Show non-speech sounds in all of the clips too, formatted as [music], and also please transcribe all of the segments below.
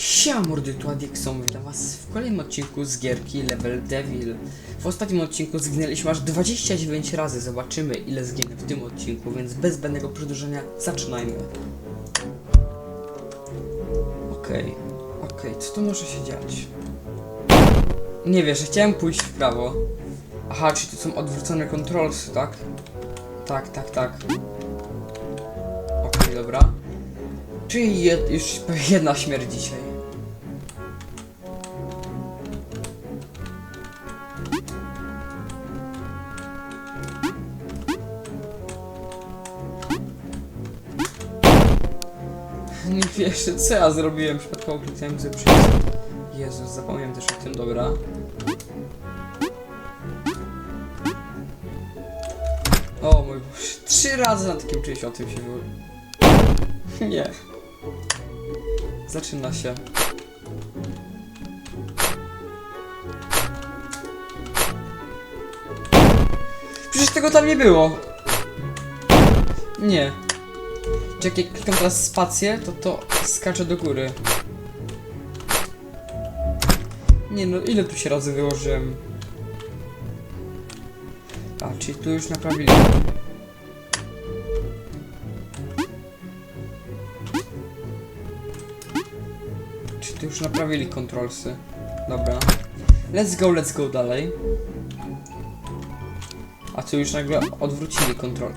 Siema mordy, tu Adixon, witam was w kolejnym odcinku z gierki Level Devil. W ostatnim odcinku zginęliśmy aż 29 razy, zobaczymy ile zginę w tym odcinku, więc bez zbędnego przedłużenia zaczynajmy. Okej, okej, co tu może się dziać? Nie wiesz, chciałem pójść w prawo. Aha, czy tu są odwrócone controlsy, tak? Tak, tak, tak. Okej, dobra. Czyli jed, już jedna śmierć dzisiaj. Nie wiesz, co ja zrobiłem? Przypadkowo kliknąłem sobie przycisk. Jezus, zapomniałem też o tym, dobra. O mój Boże, trzy razy na takim czymś o tym się było. [laughs] Nie. Zaczyna się. Przecież tego tam nie było. Nie. Czy jak ja klikam teraz spację, to to skacze do góry. Nie no, ile tu się razy wyłożyłem? A, czyli tu już naprawili. Czy tu już naprawili kontrolsy? Dobra. Let's go, let's go dalej. A tu już nagle odwrócili kontrol.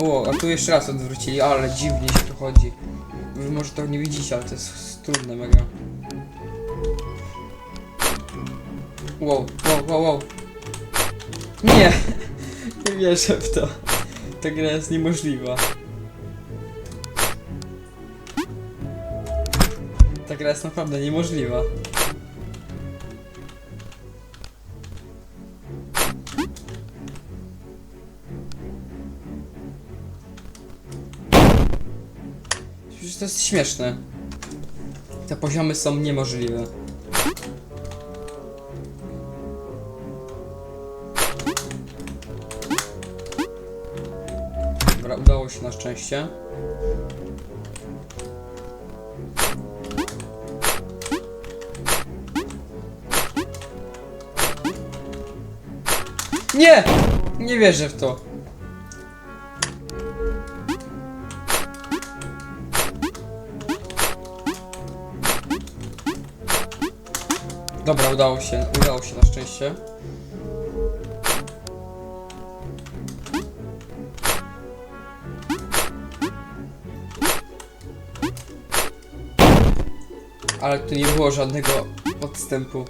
O, a tu jeszcze raz odwrócili, ale dziwnie się tu chodzi. Wy może to nie widzicie, ale to jest trudne mega. Wow, wow, wow, wow. Nie! [laughs] Nie wierzę w to. Ta gra jest niemożliwa. Ta gra jest naprawdę niemożliwa. To jest śmieszne. Te poziomy są niemożliwe. Dobra, udało się na szczęście. Nie! Nie wierzę w to. Dobra, udało się, udało się na szczęście. Ale tu nie było żadnego podstępu.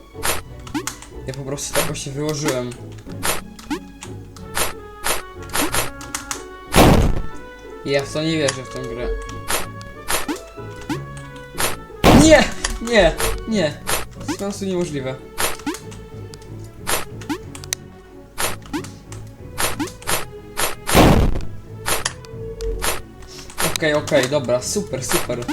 Ja po prostu tak się wyłożyłem. Ja w to nie wierzę w tę grę. Nie! Nie! Nie! Po prostu niemożliwe. Okej, okej, dobra, super, super.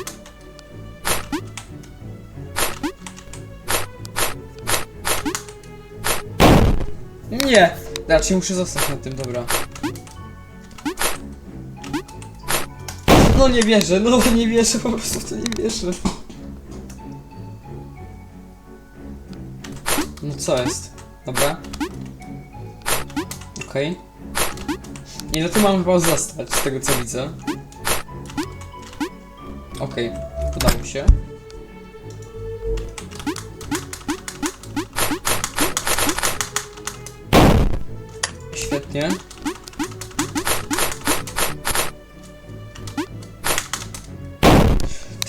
Nie! Raczej muszę zostać na tym, dobra. No nie wierzę, no nie wierzę, po prostu to nie wierzę. Co jest? Dobra. Okej. Nie, no tu mam chyba zostać, z tego co widzę. Okej, udało się. Świetnie.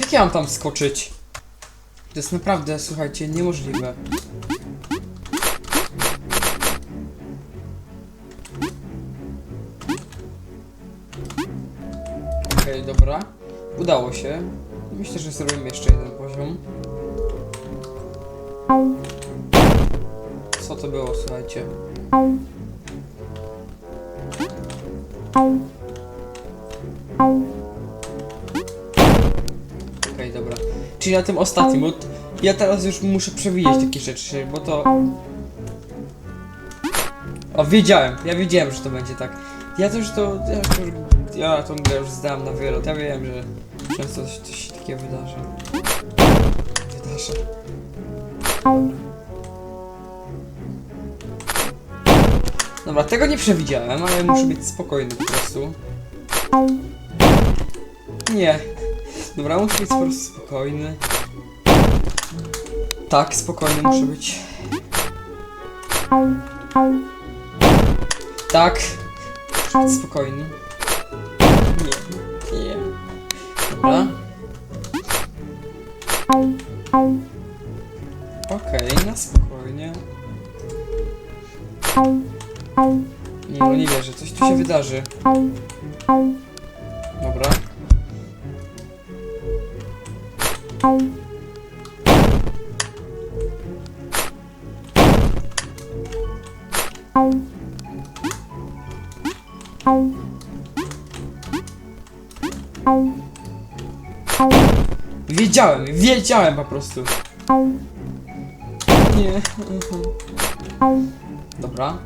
Jak ja mam tam skoczyć? To jest naprawdę, słuchajcie, niemożliwe. Dobra. Udało się. Myślę, że zrobimy jeszcze jeden poziom. Co to było, słuchajcie? Okej, dobra. Czyli na tym ostatnim, bo ja teraz już muszę przewidzieć takie rzeczy, bo to... O, wiedziałem, ja wiedziałem, że to będzie tak. Ja już to, ja to ja tą grę już zdałem na wylot, ja wiem, że często coś, coś takiego wydarzy. Wydarzy. Dobra, tego nie przewidziałem, ale muszę być spokojny po prostu. Nie. Dobra, muszę być po prostu spokojny. Tak, spokojny muszę być. Tak. Spokojny. Nie, nie. Dobra. Okej, na spokojnie. Nie, no nie wierzę, coś tu się wydarzy. Dobra. Wiedziałem, wiedziałem po prostu. Nie. Dobra.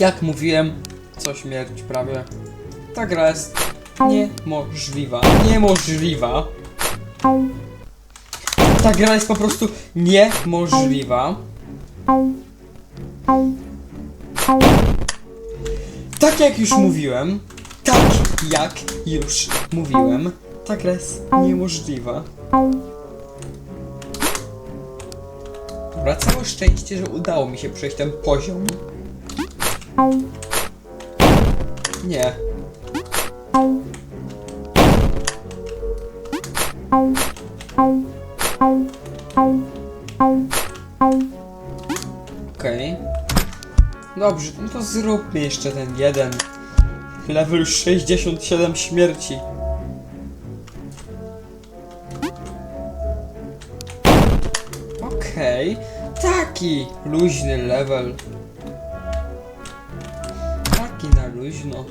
Jak mówiłem, co śmierć prawie. Ta gra jest niemożliwa. Niemożliwa. Ta gra jest po prostu niemożliwa. Tak jak już mówiłem, tak jak już mówiłem, ta gra jest niemożliwa. Dobra, całe szczęście, że udało mi się przejść ten poziom. Nie. Okej. Dobrze, no to zróbmy jeszcze ten jeden. Level 67 śmierci. Okej. Taki luźny level. Taki na luźno.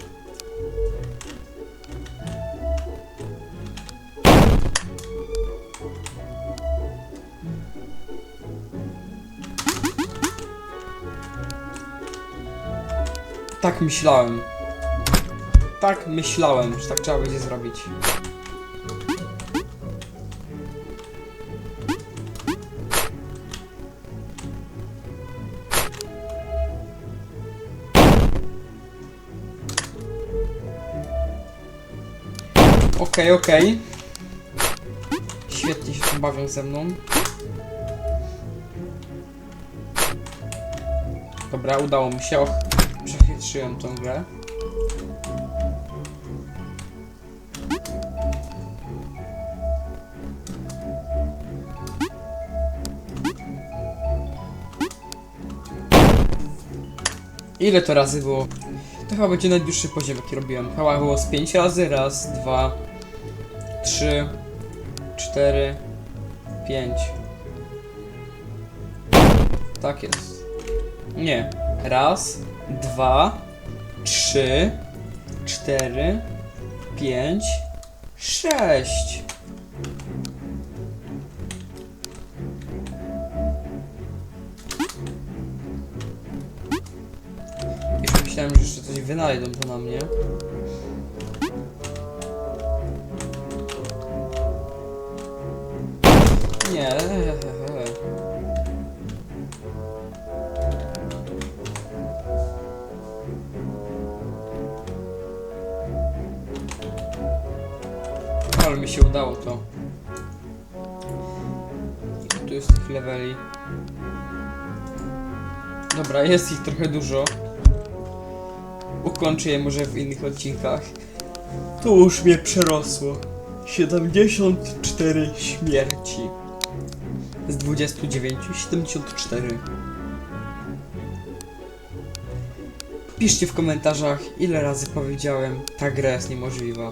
Tak myślałem. Tak myślałem, że tak trzeba będzie zrobić. Okej, okej. Świetnie się tu bawią ze mną. Dobra, udało mi się. Och, przechytrzyłem tą grę. Ile to razy było? To chyba będzie najdłuższy poziom jaki robiłem. Chyba było z 5 razy. Raz, dwa, trzy, cztery, pięć. Tak jest. Nie. Raz, dwa, trzy, cztery, pięć, sześć. Już myślałem, że jeszcze coś wynajdą to na mnie. Mi się udało to. Tu jest tych leveli? Dobra, jest ich trochę dużo. Ukończę je może w innych odcinkach. To już mnie przerosło. 74 śmierci. Z 29, 74. Piszcie w komentarzach, ile razy powiedziałem, ta gra jest niemożliwa.